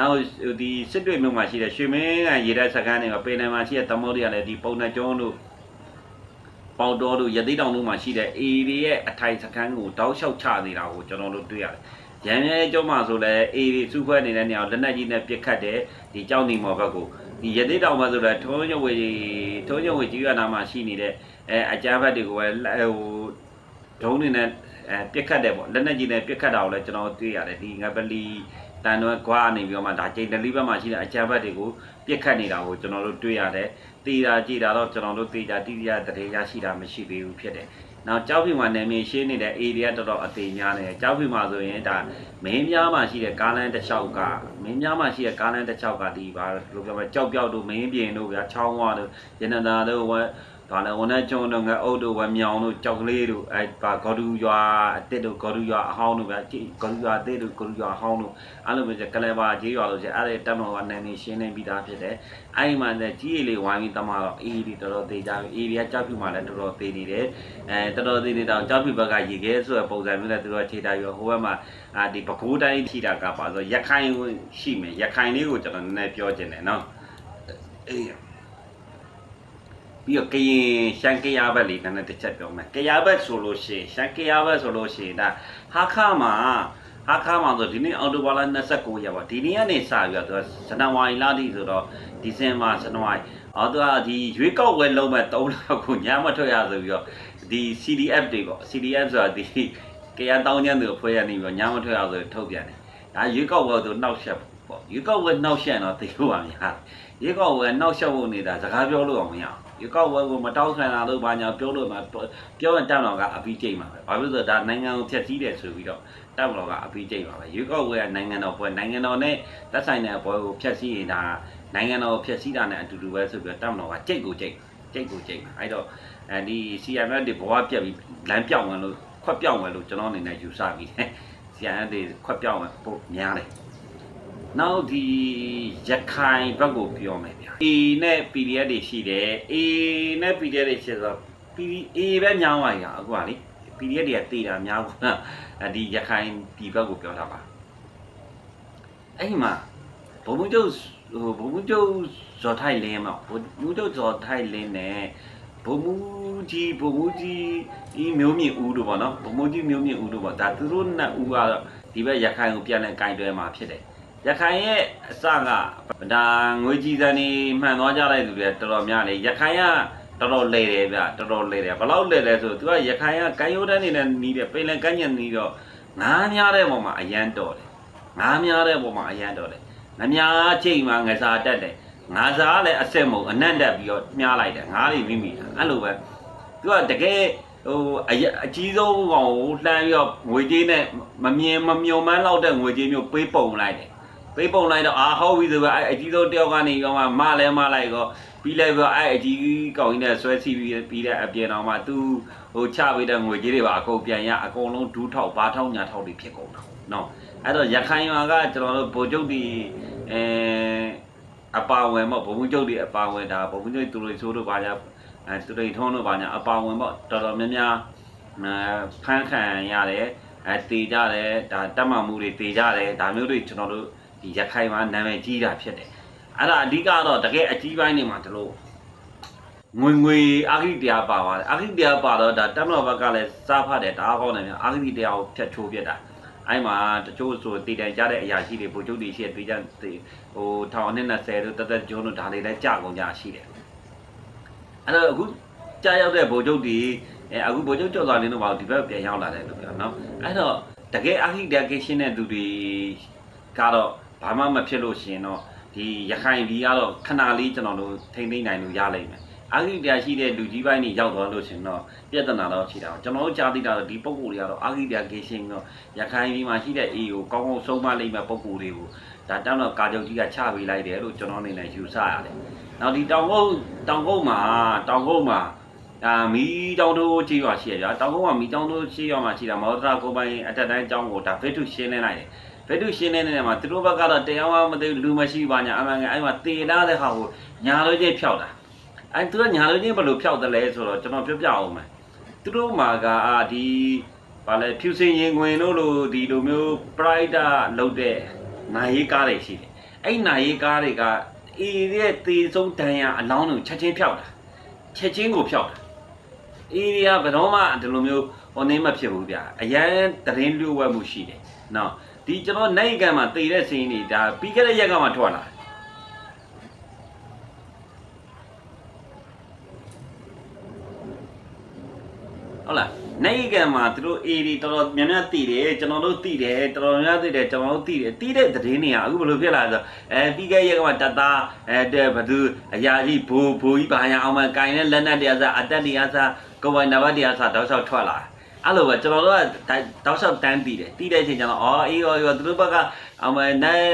နောက်ဒီစစ်တွေမြို့မှာရှိတဲ့ရွှေမင်းကရေတပ်စခန်းတွေကပင်နယ်မှာရှိတဲ့သမုဒ္ဒရာလည်းဒီပုံနှကျွန်းတို့ပေါတော်တို့ရသေးတောင်တို့မှာရှိတဲ့ A တွေရဲ့အထိုင်စခန်းကိုတောက်လျှောက်ချနေတာကိုကျွန်တော်တို့တွေ့ရတယ်။ရန်ရဲကျောင်းမှာဆိုလည်း A တွေစုဖွဲ့နေတဲ့နေရာကိုလက်နက်ကြီးနဲ့ပစ်ခတ်တဲ့ဒီကျောင်းဒီမော်ဘက်ကိုဒီရသေးတောင်မှာဆိုလည်းထုံးညဝေထုံးညဝေကြီးရနာမှာရှိနေတဲ့အဲအကြမ်းဖက်တွေကိုပဲဟိုဒုံးနေနဲ့အဲပြက်ခတ်တယ်ပေါ့လက်နက်ကြီးနဲ့ပြက်ခတ်တာကိုလည်းကျွန်တော်တွေ့ရတယ်ဒီငပလီ တန်တော့ကွာနေပြီးတော့မှဒါချိန်တလီဘက်မှာရှိတဲ့အကြမ်းဖက်တွေကိုပြက်ခတ်နေတာကိုကျွန်တော်တို့တွေ့ရတယ်တေးတာကြည်တာတော့ကျွန်တော်တို့တေးတာတိတိယတရေရရှိတာမရှိသေးဘူးဖြစ်တယ်နောက်ကြောက်ဖြူမှာနယ်မြေရှင်းနေတဲ့ area တော်တော်အသေးများနေတယ်ကြောက်ဖြူမှာဆိုရင်ဒါမင်းများမှာရှိတဲ့ကားလမ်းတစ်လျှောက်ကမင်းများမှာရှိတဲ့ကားလမ်းတစ်လျှောက်ကဒီပါလို့ပြောမလဲကြောက်ပြောက်တို့မင်းပြင်တို့ဗျာချောင်းဝါတို့ရနန္ဒာတို့ဝဲ ဒါလည်းဝန်ထမ်းကျွန်းတို့ငါအုပ်တို့ဝမြောင်တို့ကြောက်ကလေးတို့အဲပါဂေါ်ဒူရွာအစ်စ်တို့ဂေါ်ဒူရွာအဟောင်းတို့ဗျာဂေါ်ဒူရွာအစ်စ်တို့ဂေါ်ဒူရွာအဟောင်းတို့အဲ့လိုမျိုးကလဘာကြီးရွာလို့ဆိုအဲ့ဒီတက်မော်ကနေနေရှင်းနေပြီးသားဖြစ်တယ်အဲ့ဒီမှာလည်းကြီးရည်လေးဝိုင်းပြီးတမတော့အေးဒီတော်တော်သေးကြပြီအေးဒီကကြောက်ဖြူမှလည်းတော်တော်သေးနေတယ်အဲတော်တော်သေးနေတော့ကြောက်ဖြူဘက်ကရေခဲဆိုတဲ့ပုံစံမျိုးနဲ့သူတို့ခြေထားပြီးဟိုဘက်မှာအာဒီပကိုးတိုင်းထိတာကပါဆိုရခိုင်ရှိမယ်ရခိုင်လေးကိုကျွန်တော်နည်းနည်းပြောချင်တယ်နော်အေး ပြီးတော့ကရင်ရှမ်းကရဘက်လေးနည်းနည်းတစ်ချက်ပြောမယ်ကရဘက်ဆိုလို့ရှိရင်ရှမ်းကရဘက်ဆိုလို့ရှိရင်ဒါဟာခါမှာဟာခါမှာဆိုဒီနေ့အော်တိုဘာလ29ရက်ပါဒီနေ့ကနေစပြီးတော့သူကဇန်နဝါရီလတိဆိုတော့ဒီဇင်ဘာဇန်နဝါရီအော်သူကဒီရွေးကောက်ပွဲလုံးမဲ့3လကိုညမထွက်ရဆိုပြီးတော့ဒီ CDF တွေပေါ့ CDF ဆိုတာဒီကရတောင်းကျမ်းတွေဖွဲ့ရနေပြီးတော့ညမထွက်ရဆိုထုတ်ပြန်တယ်ဒါရွေးကောက်ပွဲသူနှောက်ရှက် ပေါ့ရွေးကောက်ပွဲနှောက်ရှက်တော့တေလို့ပါများရွေးကောက်ပွဲနှောက်ရှက်ဖို့နေတာစကားပြောလို့အောင်မရအောင်ဒီကောက်ဝဲကိုမတောက်ခံတာလို့ဘာညာပြောလို့မှပြောရင်တက်တော့ကအပီးကျိတ်မှာပဲဘာဖြစ်လို့လဲဆိုတော့ဒါနိုင်ငံကိုဖျက်ဆီးတယ်ဆိုပြီးတော့တက်တော့ကအပီးကျိတ်မှာပဲရွေးကောက်ဝဲကနိုင်ငံတော်ပွဲနိုင်ငံတော်နဲ့သက်ဆိုင်တဲ့ပွဲကိုဖျက်ဆီးရင်ဒါနိုင်ငံတော်ဖျက်ဆီးတာနဲ့အတူတူပဲဆိုပြီးတော့တက်တော့ကကျိတ်ကိုကျိတ်ကျိတ်ကိုကျိတ်မှာအဲ့တော့အဲဒီ CMF တွေဘဝပြက်ပြီးလမ်းပြောင်းဝင်လို့ခွက်ပြောင်းဝင်လို့ကျွန်တော်အနေနဲ့ယူဆပြီးတယ် CMF တွေခွက်ပြောင်းဝင်ပို့များတယ် နောက်ဒီရခိုင်ဘက်ကိုပြောမယ်ဗျာ A နဲ့ PDF တွေရှိတယ် A နဲ့ PDF တွေရှိဆိုတော့ PD A ပဲများသွားရအခုကလေ PDF တွေကတေတာများဘူးလားအဲဒီရခိုင်ဒီဘက်ကိုပြောတာပါအဲ့ဒီမှာဘုံဘုံကျုပ်ဟိုဘုံဘုံကျုပ်ဇော်ထိုက်လင်းမှာဘုံဘုံကျုပ်ဇော်ထိုက်လင်းနဲ့ဘုံမူကြီးဘုံမူကြီးဒီမျိုးမြင့်ဦးတို့ပေါ့နော်ဘုံမူကြီးမျိုးမြင့်ဦးတို့ပေါ့ဒါသူတို့နှစ်ဦးကတော့ဒီဘက်ရခိုင်ကိုပြန်လဲကင်တွဲမှာဖြစ်တယ် ရခိုင်ရဲ့အစကဒါငွေကြီးစံနေမှန်သွားကြတဲ့သူတွေတော်တော်များတယ်ရခိုင်ကတော်တော်လဲတယ်ဗျတော်တော်လဲတယ်ဘယ်လောက်လဲလဲဆိုသူကရခိုင်ကကံရိုးတန်းနေနဲ့နီးတယ်ပင်လယ်ကမ်းညက်နီးတော့ငားများတဲ့ပုံမှာအရန်တော်တယ်ငားများတဲ့ပုံမှာအရန်တော်တယ်ငများချိန်မှာငစားတက်တယ်ငါစားလည်းအဆက်မုံအနက်တက်ပြီးတော့မြားလိုက်တယ်ငားတွေမိမိတာအဲ့လိုပဲသူကတကယ်ဟိုအရအကြီးဆုံးကောင်ကိုလှမ်းပြီးတော့ငွေကြေးနဲ့မမြင်မမြုံမန်းလောက်တဲ့ငွေကြေးမျိုးပေးပုံလိုက်တယ် ပေးပုံလိုက်တော့အာဟောပြီဆိုတော့အဲ့အကြီးဆုံးတယောက်ကနေတော့မှမလဲမလိုက်တော့ပြီးလိုက်ပြီးတော့အဲ့အကြီးကောင်ကြီးနဲ့ဆွဲစီပြီးပြီးတဲ့အပြင်တော့မှသူဟိုချပေးတဲ့ငွေကြီးတွေပါအကုန်ပြန်ရအကုန်လုံးဒူးထောက်ဘာထောက်ညာထောက်တွေဖြစ်ကုန်တာနော်အဲ့တော့ရခိုင်ရွာကကျွန်တော်တို့ဗိုလ်ချုပ်တွေအဲအပါဝင်ပေါ့ဗိုလ်မှူးချုပ်တွေအပါဝင်ဒါဗိုလ်မှူးချုပ်သူတို့ဆိုးတို့ပါကြအဲသူတွေထုံးတို့ပါညာအပါဝင်ပေါ့တော်တော်များများအဲဖမ်းခံရတယ်အဲတေကြတယ်ဒါတက်မှမှုတွေတေကြတယ်ဒါမျိုးတွေကျွန်တော်တို့ ဒီရခိုင်မှာနာမည်ကြီးတာဖြစ်တယ်အဲ့ဒါအဓိကတော့တကယ်အကြီးပိုင်းနေမှာတို့လို့ငွေငွေအာဂိတရားပါပါတယ်အာဂိတရားပါတော့ဒါတက်မတော်ဘက်ကလည်းစားဖတ်တယ်ဒါအကောင်းတယ်များအာဂိတရားကိုဖြတ်ချိုးပြစ်တာအဲ့မှာတချို့ဆိုတည်တံကြတဲ့အရာရှိတွေဗိုလ်ချုပ်တွေရှိတဲ့တေးကြဟိုထောင်နဲ့20တို့တသက်ကျုံးတို့ဒါတွေလည်းကြာကုန်ကြရှိတယ်အဲ့တော့အခုကြာရောက်တဲ့ဗိုလ်ချုပ်တွေအဲအခုဗိုလ်ချုပ်ကျော်စွာလင်းတို့ဘာလို့ဒီဘက်ပြန်ရောက်လာတယ်လို့ပြောနော်အဲ့တော့တကယ်အာဂိတရားကိရှင်းတဲ့သူတွေကတော့ ဘာမှမဖြစ်လို့ရှိရင်တော့ဒီရခိုင်ပြည်ကတော့ခဏလေးကျွန်တော်တို့ထိမ့်သိမ့်နိုင်လို့ရလိမ့်မယ်အာဂိတရားရှိတဲ့လူကြီးပိုင်းတွေရောက်သွားလို့ရှိရင်တော့ပြဿနာတော့ရှိတာကျွန်တော်တို့ကြားသိတာတော့ဒီပုံကိုယ်တွေကတော့အာဂိတရားဂေရှင်းတော့ရခိုင်ပြည်မှာရှိတဲ့ A ကိုကောင်းကောင်းဆုံးမလိမ့်မယ်ပုံကိုယ်တွေကိုဒါတောင်းတော့ကာချုပ်ကြီးကချပေးလိုက်တယ်လို့ကျွန်တော်အနေနဲ့ယူဆရတယ်။နောက်ဒီတောင်ကုန်းတောင်ကုန်းမှာတောင်ကုန်းမှာဒါမီးတောင်တို့ကြီးရွာရှိရဗျာတောင်ကုန်းမှာမီးတောင်တို့ရှိရွာမှာရှိတာမော်ဒရာကိုပိုင်အတက်တိုင်းအကြောင်းကိုဒါဖေးထုရှင်းနေလိုက်တယ် ဘယ်သူရှင်းနေနေမှာသူတို့ဘက်ကတော့တရားမှမသိဘူးလူမရှိပါညာအမှန်ကအဲ့မှာတေလာတဲ့ဟာကိုညာလို့ချင်းဖြောက်တာအဲ့သူကညာလို့ချင်းဘယ်လိုဖြောက်တယ်လဲဆိုတော့ကျွန်တော်ပြောပြအောင်မယ်သူတို့မှာကအာဒီဘာလဲဖြူစင်ရင်ခွင်တို့လိုဒီလိုမျိုး pride လုတ်တဲ့နိုင်ရေးကားတွေရှိတယ်အဲ့နာရီကားတွေကအေးရဲ့တေဆုံးတန်ရအလောင်းတွေကိုချက်ချင်းဖြောက်တာချက်ချင်းကိုဖြောက်တာအေးရဘယ်တော့မှဒီလိုမျိုးဟိုနေမဖြစ်ဘူးဗျအရန်သတင်းလျှို့ဝှက်မှုရှိတယ်နော် ဒီကျွန်တော်နိုင်ကန်မှာတည်တဲ့စင်းတွေဒါပြီးခဲ့တဲ့ရက်ကမှထွက်လာတယ်ဟုတ်လားနိုင်ကံမှာသူတို့ A တွေတော်တော်များများတည်တယ်ကျွန်တော်တို့တည်တယ်တော်တော်များများတည်တယ်ကျွန်တော်တို့တည်တယ်တည်တဲ့သတင်းတွေကအခုဘယ်လိုဖြစ်လာလဲဆိုအဲပြီးခဲ့ရက်ကမှတသားအဲတဲ့ဘသူအရာကြီးဘူဘူကြီးဘာညာအောင်မကင်တဲ့လက်နက်တရားစားအတက်တရားစားကိုယ်ပိုင်နံပါတ်တရားစားတောက်လျှောက်ထွက်လာ အဲ့လိုပဲကျွန်တော်တို့ကတောက်လျှောက်တန်းတည်တယ်တည်တဲ့အချိန်ကျတော့အော်အေးရောရောသူတို့ဘက်ကအောင်မနဲ့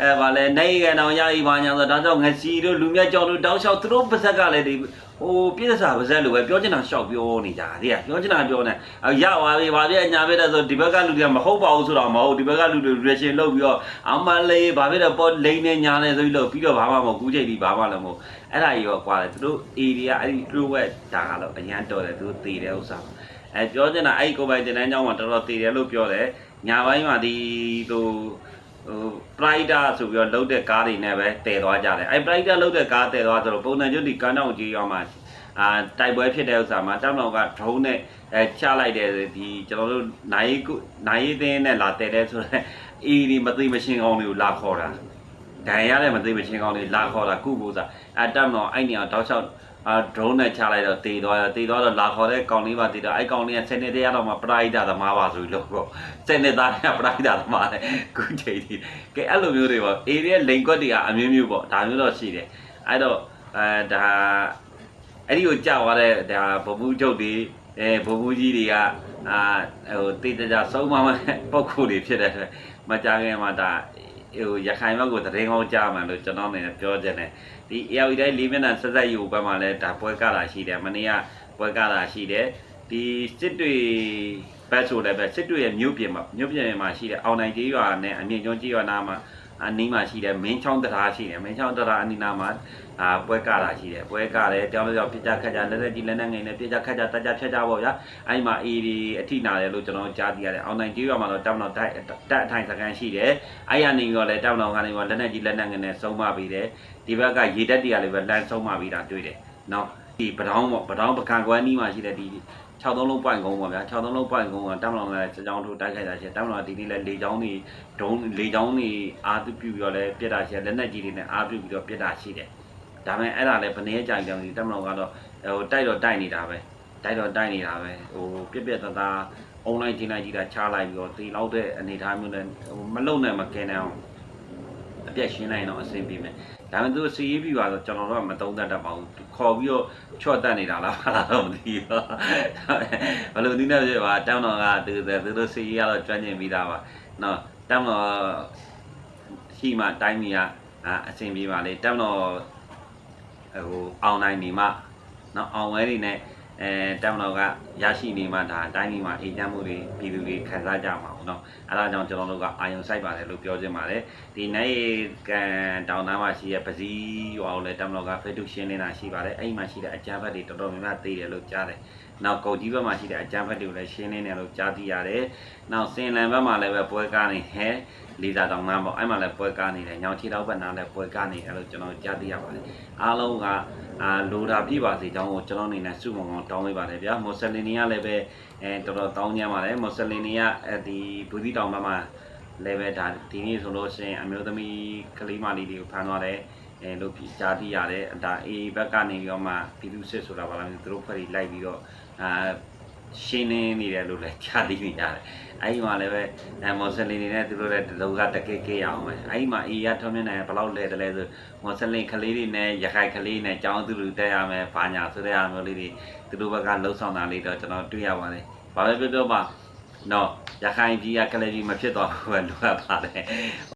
အဲဗာလဲနိုင်ကန်အောင်ရည်ဘာညာဆိုတော့တောက်ငစီတို့လူမြတ်ကြောင်တို့တောက်လျှောက်သူတို့ပါဇက်ကလည်းဒီဟိုပြည့်စာပါဇက်လိုပဲပြောချင်တာရှောက်ပြောနေကြတယ်ကပြောချင်တာပြောနေအရပါပြီဗာပြည့်ညာပြည့်တဲ့ဆိုဒီဘက်ကလူတွေကမဟုတ်ပါဘူးဆိုတော့မဟုတ်ဒီဘက်ကလူတွေ reaction လုပ်ပြီးတော့အမလေးဗာပြည့်တဲ့ပေါ်လိန်နေညာနေဆိုပြီးလို့ပြီးတော့ဘာမှမဟုတ်ကူးချိန်ပြီးဘာမှလည်းမဟုတ်အဲ့ဒါကြီးရောကွာတယ်သူတို့ area အဲ့ဒီ true web ဒါကတော့အရန်တော်တယ်သူတို့တည်တဲ့ဥစ္စာ အဲပြောချင်တာအဲ့ဒီကိုပိုင်တင်တန်းကျောင်းမှာတော်တော်တည်တယ်လို့ပြောတယ်ညာပိုင်းမှာဒီဟိုဟို Pride ဆိုပြီးတော့လုတ်တဲ့ကားတွေနဲ့ပဲတည်သွားကြတယ်အဲ Pride လုတ်တဲ့ကားတည်သွားဆိုတော့ပုံစံကျွတ်ဒီကန်းတောင်ကြီးရောက်မှာအာတိုက်ပွဲဖြစ်တဲ့ဥစ္စာမှာတောင်တော်က drone နဲ့အဲချလိုက်တဲ့ဒီကျွန်တော်တို့နိုင်ကုနိုင်သင်းနဲ့လာတည်တဲ့ဆိုတော့အေးဒီမသိမရှင်းကောင်းတွေကိုလာခေါ်တာဒဏ်ရတဲ့မသိမရှင်းကောင်းတွေလာခေါ်တာကုဖို့စားအဲတောင်တော်အဲ့နေအောင်တောက်လျှောက် အာ drone နဲ့ချလိုက်တော့တည်သွားတယ်တည်သွားတော့လာခေါ်တဲ့ကောင်လေးပါတည်တော့အဲ့ကောင်လေးကစနေတရားတော့မှပရိုက်တာသမားပါဆိုပြီးလို့ပေါ့စနေသားကပရိုက်တာသမားလေခုချိန်ဒီကဲအဲ့လိုမျိုးတွေပေါ့ area လိန်ကွက်တွေကအမျိုးမျိုးပေါ့ဒါမျိုးတော့ရှိတယ်အဲ့တော့အဲဒါအဲ့ဒီကိုကြောက်သွားတဲ့ဒါဘဘူးချုပ်တွေအဲဘဘူးကြီးတွေကအာဟိုတေးတကြဆုံးမမဲ့ပုံခုတွေဖြစ်တဲ့အတွက်မကြခင်မှာဒါ ဟိုရခိုင်ဘက်ကိုတရင်ကောင်းကြားမှလို့ကျွန်တော်အနေနဲ့ပြောချင်တယ်ဒီ AR တိုင်းလေးမျက်နှာဆက်ဆက်ယူဘက်မှာလည်းဒါပွဲကတာရှိတယ်မနေ့ကပွဲကတာရှိတယ်ဒီစစ်တွေဘက်ဆိုလည်းပဲစစ်တွေရဲ့မြို့ပြင်မှာမြို့ပြင်မှာရှိတဲ့အောင်နိုင်ကြီးရွာနဲ့အမြင့်ကျွန်းကြီးရွာနားမှာ အနီးမှာရှိတယ်မင်းချောင်းတရားရှိတယ်မင်းချောင်းတရားအနီးနားမှာအာပွဲကတာရှိတယ်ပွဲကတယ်တောင်းလို့ပြကြခက်ကြလက်လက်ကြီးလက်နဲ့ငိန်နဲ့ပြကြခက်ကြတက်ကြဖြတ်ကြပေါ့ဗျာအဲ့မှာအေးဒီအထိနာတယ်လို့ကျွန်တော်ကြားသိရတယ်အောင်နိုင်ကြီးရွာမှာတော့တောင်းတော့တက်တက်အထိုင်စကန်ရှိတယ်အဲ့ရနေပြီးတော့လည်းတောင်းတော့ကနေပြီးလက်နဲ့ကြီးလက်နဲ့ငိန်နဲ့ဆုံးမပြီးတယ်ဒီဘက်ကရေတက်တွေကလည်းပဲလမ်းဆုံးမပြီးတာတွေ့တယ်နော်ဒီပတောင်းပေါ့ပတောင်းပကံကွမ်းနီးမှာရှိတဲ့ဒီ 6သုံးလုံးပွိုင်ကုန်းပေါ့ဗျာ6သုံးလုံးပွိုင်ကုန်းကတောင်းလောင်လည်းစကြောင်းထိုးတိုက်ခိုက်တာရှိတယ်တောင်းလောင်ဒီနေ့လည်းလေချောင်းတွေဒုံးလေချောင်းတွေအာပြုပြီးတော့လည်းပြစ်တာရှိတယ်လက်နက်ကြီးတွေနဲ့အာပြုပြီးတော့ပြစ်တာရှိတယ်ဒါပေမဲ့အဲ့ဒါလည်းဘယ်နည်းကြောင်ကြောင်ဒီတောင်းလောင်ကတော့ဟိုတိုက်တော့တိုက်နေတာပဲတိုက်တော့တိုက်နေတာပဲဟိုပြက်ပြက်တသားအွန်လိုင်းချိန်လိုက်ကြည့်တာချလိုက်ပြီးတော့တေလောက်တဲ့အနေအထားမျိုးနဲ့ဟိုမလုံနဲ့မကင်းနိုင်အောင်အပြက်ရှင်းလိုက်တော့အဆင်ပြေမယ်ဒါပေမဲ့သူစီးရေးပြီးပါတော့ကျွန်တော်တို့ကမသုံးတတ်တတ်ပါဘူး ခေါ်ပြီးတော့ချော့တတ်နေတာလားဘာလားတော့မသိဘူးဘယ်လိုနည်းနဲ့ပြပါတောင်းတော်ကသူသူတို့စီးရေးကတော့ကျွမ်းကျင်ပြီးသားပါနော်တောင်းတော်ရှိမှတိုင်းမီကအအဆင်ပြေပါလေတောင်းတော်ဟိုအောင်နိုင်နေမှနော်အောင်ဝဲတွေနဲ့အဲတောင်းတော်ကရရှိနေမှဒါတိုင်းပြည်မှာအိမ်ချမ်းမှုတွေပြည်သူတွေခံစားကြမှာ ပေါ့နော်အဲဒါကြောင့်ကျွန်တော်တို့ကအာယုံစိုက်ပါတယ်လို့ပြောချင်ပါတယ်ဒီနိုင်ကန်တောင်သားမှာရှိတဲ့ပစည်းရွာကိုလည်းတောင်းတော်ကဖေတုရှင်းနေတာရှိပါတယ်အဲ့ဒီမှာရှိတဲ့အကြမ်းဖက်တွေတော်တော်များများသိတယ်လို့ကြားတယ်နောက်ကုတ်ကြီးဘက်မှာရှိတဲ့အကြမ်းဖက်တွေကိုလည်းရှင်းနေတယ်လို့ကြားသိရတယ်နောက်စင်လန်ဘက်မှာလည်းပဲပွဲကားနေဟဲလေးစားတောင်သားပေါ့အဲ့မှာလည်းပွဲကားနေတယ်ညောင်ချီတော့ဘက်နားလည်းပွဲကားနေတယ်လို့ကျွန်တော်ကြားသိရပါတယ်အားလုံးကအာလိုတာပြပါစေကြောင်းကိုကျွန်တော်အနေနဲ့စုမုံအောင်တောင်းပေးပါတယ်ဗျာမွတ်စလင်တွေကလည်းပဲအဲတော်တော်တောင်းကြပါတယ်မွတ်စလင်တွေကအဲဒီဘူဒီတောင်ဘက်မှာလည်းပဲဒါဒီနေ့ဆိုလို့ရှိရင်အမျိုးသမီးကလေးမလေးတွေကိုဖမ်းသွားတယ်အဲလို့ကြားသိရတယ်ဒါအေဘက်ကနေပြီးတော့မှပြည်သူစစ်ဆိုတာပါလားသူတို့ဖွဲ့ပြီးလိုက်ပြီးတော့အာရှင်းနေနေတယ်လို့လည်းကြားသိနေရတယ်အဲဒီမှာလည်းပဲအဲမွတ်စလင်တွေနဲ့သူတို့လည်းလောကတကယ်ကေးရအောင်ပဲအဲဒီမှာအေရထုံးနေတယ်ဘယ်လောက်လဲတယ်လဲဆိုမွတ်စလင်ကလေးတွေနဲ့ရခိုင်ကလေးနဲ့ចောင်းသူလူတက်ရမယ်ဘာညာဆိုတဲ့အမျိုးလေးတွေသူတို့ဘက်ကလှုပ်ဆောင်တာလေးတော့ကျွန်တော်တွေ့ရပါတယ်ဘာပဲပြောပြောပါ နော်ရခိုင်ပြည်ကကလေးကြီးမဖြစ်တော့ဘူးလို့လိုအပ်ပါတယ်